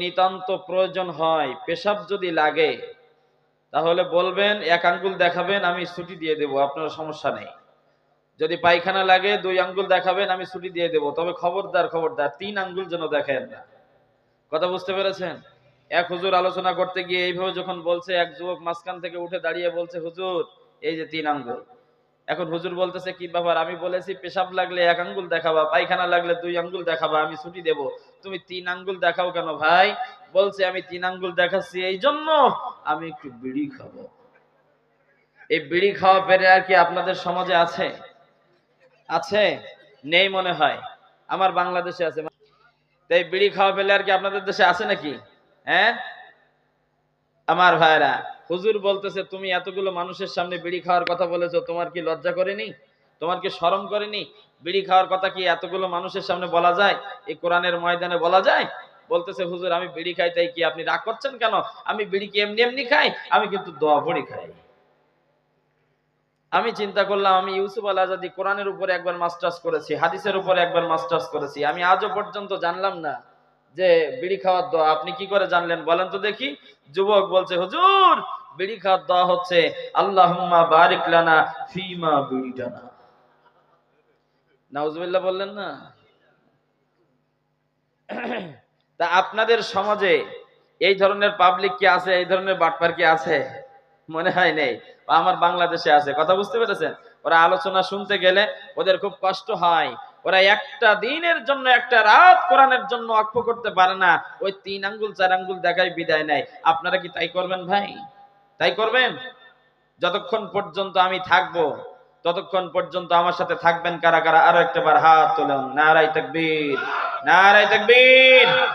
নিতান্ত প্রয়োজন হয়, পেশাব যদি লাগে, তাহলে বলবেন, এক আঙ্গুল দেখাবেন, আমি ছুটি দিয়ে দেব, আপনার সমস্যা নেই। যদি পায়খানা লাগে, দুই আঙ্গুল দেখাবেন, আমি ছুটি দিয়ে দেব। তবে খবরদার খবরদার, তিন আঙ্গুল যেন দেখেন না। কথা বুঝতে পেরেছেন? এক হুজুর আলোচনা করতে গিয়ে এইভাবে যখন বলছে, এক যুবক মাঝখান থেকে উঠে দাঁড়িয়ে বলছে, হুজুর, এই যে তিন আঙ্গুল। এখন হুজুর বলতেছে, কি ব্যাপার? আমি বলেছি পেশাব লাগলে এক আঙ্গুল দেখাবা, পায়খানা লাগলে দুই আঙ্গুল দেখাবা, আমি ছুটি দেব। তুমি তিন আঙ্গুল দেখাও কেন ভাই? বলছে, আমি তিন আঙ্গুল দেখাচ্ছি এই জন্য আমি একটু বিড়ি খাব। এই বিড়ি খাওয়া পেরে আর কি আপনাদের সমাজে আছে? আছে? নেই মনে হয়। আমার বাংলাদেশে আছে। তাই বিড়ি খাওয়া পেলে আর কি আপনাদের দেশে আছে নাকি? হ্যাঁ? আমার ভাইরা। হুজুর বলতেছে, তুমি এতগুলো মানুষের সামনে বিড়ি খাওয়ার কথা বলেছ, তোমার কি লজ্জা করেনি? তোমার কি শরম করেনি? বিড়ি খাওয়ার কথা কি এতগুলো মানুষের সামনে বলা যায়? এই কোরআনের ময়দানে বলা যায়? বলতেছে, হুজুর, আমি বিড়ি খাই, তাই কি আপনি রাগ করছেন কেন? আমি বিড়ি কি এমনি এমনি খাই? আমি কিন্তু দোয়া ভরি খাই। আমি চিন্তা করলাম, আমি ইউসুফ আল আজাদি কোরআনের উপরে একবার মাস্টার্স করেছি, হাদিসের উপরে একবার মাস্টার্স করেছি। আমি আজও পর্যন্ত জানলাম না। যে বিড়ি খাওয়ার দোয়া, আপনি কি করে জানলেন? বলেন তো দেখি। যুবক বলছে, হুজুর, বিড়ি খাওয়ার দোয়া হচ্ছে, আল্লাহুম্মা বারিক লানা ফিমা বিড়িটানা নাউজুবিল্লাহ বললেন না। তা আপনাদের সমাজে এই ধরনের পাবলিক কি আছে? এই ধরনের বাটপার কি আছে? মনে হয় নেই। আমার বাংলাদেশে আছে। কথা বুঝতে পেরেছেন? ওরা আলোচনা শুনতে গেলে ওদের খুব কষ্ট হয়। ওরা একটা দিনের জন্য, একটা রাত কোরআনের জন্য অক্ষ করতে পারে না। ওই তিন আঙ্গুল, চার আঙ্গুল দেখায় বিদায় নেয়। আপনারা কি তাই করবেন ভাই? তাই করবেন? যতক্ষণ পর্যন্ত আমি থাকব, ততক্ষণ পর্যন্ত আমার সাথে থাকবেন কারা কারা? আরও একটা বার হাত তোলেন। নারাই তাকবীর। নারাই তাকবীর।